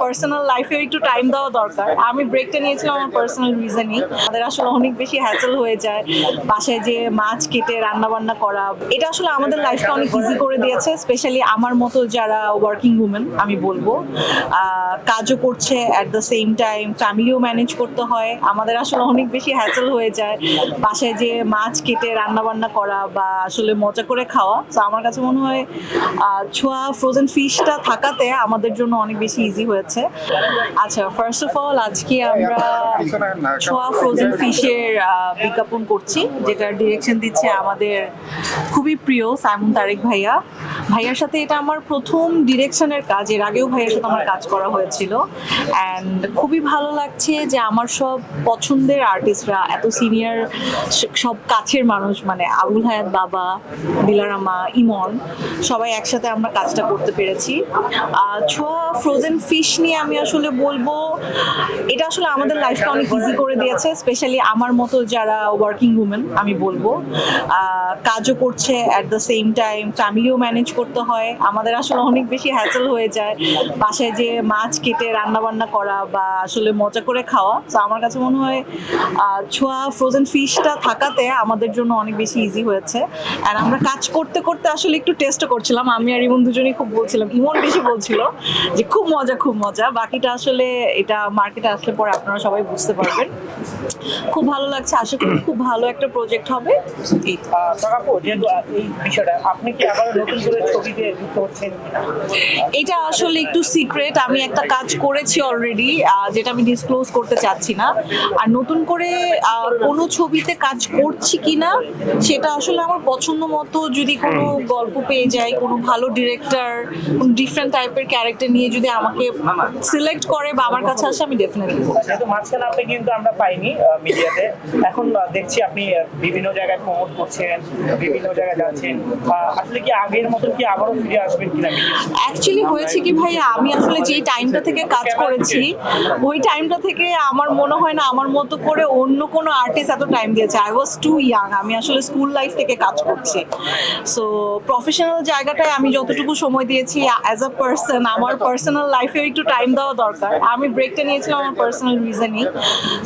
Personal লাইফে একটু time দেওয়া দরকার। আমি ব্রেকটা নিয়েছিলাম, আমার পার্সোনাল রিজনই আমাদের আসলে অনেক বেশি হ্যাসেল হয়ে যায়। বাসায় যে মাছ কেটে রান্না বান্না করা, এটা আসলে আমাদের লাইফটা অনেক ইজি করে দিয়েছে। স্পেশালি আমার মতো যারা ওয়ার্কিং উমেন আমি বলব। কাজও করছে অ্যাট দ্য সেম টাইম ফ্যামিলিও ম্যানেজ করতে হয়। আমাদের আসলে অনেক বেশি হ্যাসেল হয়ে যায়। বাসায় যে মাছ কেটে রান্না বান্না করা বা আসলে মজা করে খাওয়া। তো আমার কাছে মনে হয় ছোঁয়া ফ্রোজেন ফিশটা থাকাতে আমাদের জন্য অনেক বেশি ইজি হয়েছে। আচ্ছা ফার্স্ট অফ অল আজকে আমরা ছোঁয়া ফ্রোজেন ফিশের বিজ্ঞাপন করছি, যেটার ডিরেকশন দিচ্ছে আমাদের খুবই প্রিয় সাইমন তারেক ভাইয়া। ভাইয়ার সাথে এটা আমার প্রথম ডিরেকশনের কাজ। এর আগেও ভাইয়ার সাথে আমার কাজ করা হয়েছিল। অ্যান্ড খুবই ভালো লাগছে যে আমার সব পছন্দের আর্টিস্টরা এত সিনিয়র সব কাছের মানুষ মানে আবুল হায়াত বাবা, দিলারামা, ইমন, সবাই একসাথে আমরা কাজটা করতে পেরেছি। ছোঁয়া ফ্রোজেন ফিশ নিয়ে আমি আসলে বলব, এটা আসলে আমাদের লাইফটা অনেক ইজি করে দিয়েছে স্পেশালি আমার মতো যারা ওয়ার্কিং উমেন আমি বলব। কাজও করছে অ্যাট দ্য সেম টাইম ফ্যামিলিও ম্যানেজ করতে হয়। আমাদের আসলে অনেক বেশি হ্যাসেল হয়ে যায়। বাসায় যে মাছ কেটে রান্না বান্না করা বা আসলে মজা করে খাওয়া। তো আমার কাছে মনে হয় ছোঁয়া ফ্রোজেন ফিশটা থাকাতে আমাদের জন্য অনেক বেশি ইজি হয়েছে। আর আমরা কাজ করতে করতে আসলে একটু টেস্ট করছিলাম। আমি আর ইমন দুজনেই খুব বলছিলাম, ইমন বেশি বলছিল যে খুব মজা খুব মজা। বাকিটা আসলে এটা মার্কেটে আসলে পরে আপনারা সবাই বুঝতে পারবেন। খুব ভালো লাগছে। আশা করি খুব ভালো একটা প্রজেক্ট হবে। এই বিষয়টা, আপনি কি আবার নতুন করে ছবিতে যুক্ত হচ্ছেন এটা আসলে একটু সিক্রেট আমি একটা কাজ করেছি অলরেডি যেটা আমি ডিসক্লোজ করতে চাচ্ছি না। আর নতুন করে কোনো ছবিতে কাজ করছি কিনা সেটা আসলে আমার পছন্দ মতো যদি কোনো গল্প পেয়ে যায় কোনো ভালো ডিরেক্টর কোনো ডিফারেন্ট টাইপের ক্যারেক্টার নিয়ে যদি আমাকে সিলেক্ট করে বা আমার কাছে আসে আমি ডেফিনেটলি যেহেতু মাঝখানে আপনি কিন্তু আমরা পাইনি মিডিয়াতে। এখন দেখছি আপনি বিভিন্ন জায়গায় প্রমোট করছেন বিভিন্ন জায়গায় যাচ্ছেন। আসলে কি আগের মতন কি আবারও ফিরে আসবেন কিনা অ্যাকচুয়ালি হয়েছে কি ভাইয়া আমি আসলে যেই টাইমটা থেকে কাজ করেছি ওই টাইমটা থেকে আমার মনে হয় না আমার মতো করে অন্য কোনো আর্টিস্ট এত টাইম দিয়েছে। আই ওয়াজ টু ইয়াং আমি আসলে স্কুল লাইফ থেকে কাজ করছি। সো প্রফেশনাল জায়গাটায় আমি যতটুকু সময় দিয়েছি অ্যাজ আ পার্সন আমার পার্সোনাল লাইফেও একটু টাইম দেওয়া দরকার। আমি ব্রেকটা নিয়েছিলাম আমার পার্সোনাল রিজনই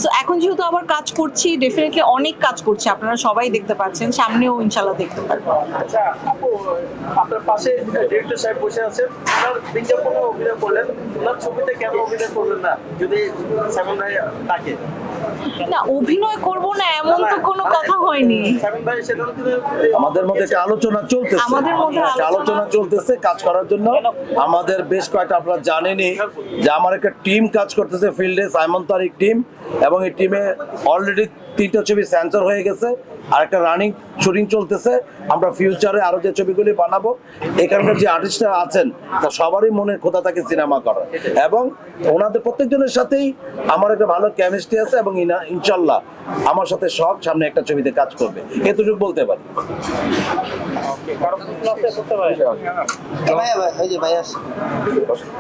সো এখন যেহেতু আবার কাজ করছি ডেফিনেটলি অনেক কাজ করছি আপনারা সবাই দেখতে পাচ্ছেন সামনেও ইনশাল্লাহ দেখতে পারবেন আচ্ছা আপু আপনার পাশে ডিরেক্টর সাহেব বসে আছেন। ওনার বিজ্ঞাপনে অভিনয় করলেন। ওনার ছবিতে কেন অভিনয় করবেন না? যদি সাইমন ভাই তাকে। না অভিনয় করব না এমন তো কোনো কথা হয়নি। আমাদের মধ্যে একটা আলোচনা চলতেছে। আমাদের মধ্যে আলোচনা- আলোচনা চলতেছে কাজ করার জন্য। আমাদের বেশ কয়েকটা আপনারা জানেনই যে আমার একটা টিম কাজ করতেছে ফিল্ডে সাইমন তারিক টিম এবং এই টিমে অলরেডি তিনটা ছবি সেন্সর হয়ে গেছে আর একটা রানিং শুটিং চলতেছে। আমরা ফিউচারে আরও যে ছবিগুলি বানাবো এখানকার যে আর্টিস্টরা আছেন তা সবারই মনে খোদা থাকে সিনেমা করার। এবং ওনাদের প্রত্যেকজনের সাথেই আমার একটা ভালো কেমিস্ট্রি আছে এবং ইনা- ইনশাল্লাহ আমার সাথে সব সামনে একটা ছবিতে কাজ করবে। এতটুকু বলতে পারি। কারও ভাইয়া ভাই ভাইয়া